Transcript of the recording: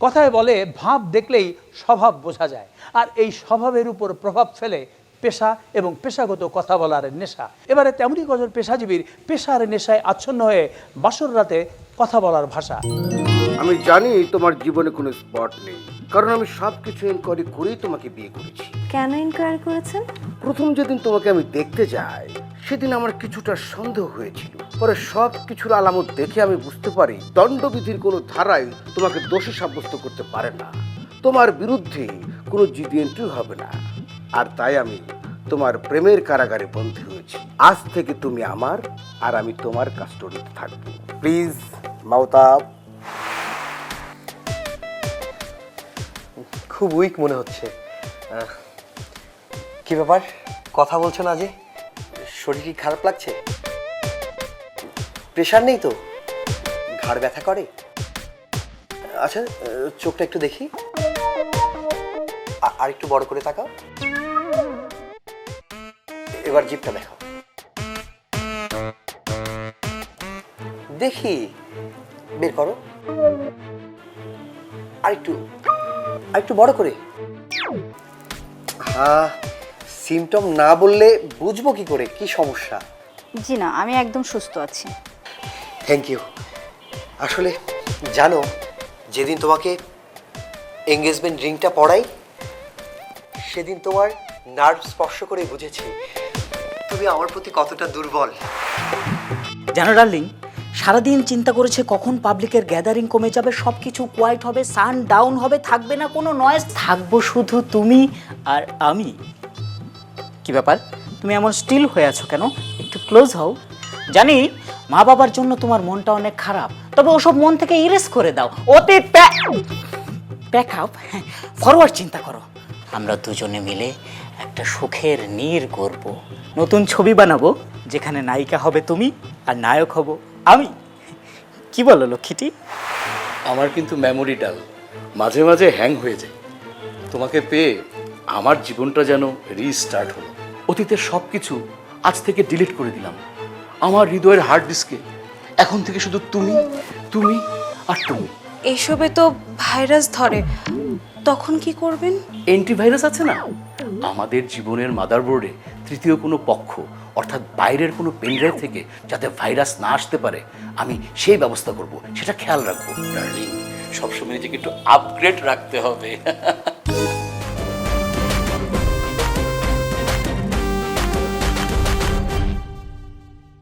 কথায় বলে ভাব দেখলেই স্বভাব বোঝা যায়। আর এই স্বভাবের উপর প্রভাব ফেলে পেশা এবং পেশাগত কথা বলার নেশা। এবারে তেমনি কজন পেশাজীবীর পেশার নেশায় আচ্ছন্ন হয়ে বাসর রাতে কথা বলার ভাষা। আমি জানি তোমার জীবনে কোনো স্পট নেই। কারণ আমি সব কিছু এনকোয়ারি করেই তোমাকে বিয়ে করেছি। কেন ইনকোয়ারি করেছেন? প্রথম যেদিন তোমাকে আমি দেখতে যাই সেদিন আমার কিছুটা সন্দেহ হয়েছিল। পরে সব কিছুর আলামত দেখে আমি বুঝতে পারি, দণ্ডবিধির কোনো ধারাই তোমাকে দোষী সাব্যস্ত করতে পারে না। তোমার বিরুদ্ধে কোনো জিডি এন্ট্রি হবে না। আর তাই আমি তোমার প্রেমের কারাগারে বন্দী হয়েছি। আজ থেকে তুমি আমার আর আমি তোমার কাস্টডিতে থাকব। প্লিজ মাওতাব খুব উইক মনে হচ্ছে। কি ব্যাপার? কথা বলছো না যে শরীর কি খারাপ লাগছে? প্রেশার নেই তো? ঘাড় ব্যথা করে? আচ্ছা চোখটা একটু দেখি। আর একটু বড় করে তাকাও। এবার জিপটা দেখাও। দেখি, বের করো। আর একটু আর একটু বড় করে। হ্যাঁ সিমটম না বললে বুঝব কি করে? কি সমস্যা? জি না আমি একদম সুস্থ আছি। থ্যাংক ইউ আসলে জানো যেদিন তোমাকে এঙ্গেজমেন্ট রিংটা পড়াই সেদিন তোমার নার্ভ স্পর্শ করে বুঝেছি তুমি আমার প্রতি কতটা দুর্বল। জানো ডার্লিং সারাদিন চিন্তা করেছে কখন পাবলিকের গ্যাদারিং কমে যাবে সব কিছু কোয়াইট হবে সান ডাউন হবে থাকবে না কোনো নয়েজ থাকব শুধু তুমি আর আমি। কি ব্যাপার? তুমি এমন স্টিল হয়ে আছো কেন? একটু ক্লোজ হও। জানি, মা বাবার জন্য তোমার মনটা অনেক খারাপ, তবে ওসব মন থেকে ইরেস করে দাও। অতীত প্যাক আপ ফরওয়ার্ড চিন্তা করো। আমরা দুজনে মিলে একটা সুখের নীর করব নতুন ছবি বানাবো, যেখানে নায়িকা হবে তুমি আর নায়ক হব আমি। কি বলো লক্ষ্মীটি? আমার কিন্তু মেমোরি ডাল মাঝে মাঝে হ্যাং হয়ে যায়। তোমাকে পেয়ে আমার জীবনটা যেন রিস্টার্ট হলো। অতীতের সব কিছু আজ থেকে ডিলিট করে দিলাম। আমার হৃদয়ের হার্ড ডিস্কে এখন থেকে শুধু তুমি তুমি আর তুমি। এসবে তো ভাইরাস ধরে। তখন কি করবেন? অ্যান্টিভাইরাস আছে না? আমাদের জীবনের মাদারবোর্ডে তৃতীয় কোনো পক্ষ অর্থাৎ বাইরের কোনো পেনড্রাইভ থেকে যাতে ভাইরাস না আসতে পারে আমি সেই ব্যবস্থা করব। সেটা খেয়াল রাখব। ডার্লিং সবসময় নিজেকে একটু আপগ্রেড রাখতে হবে।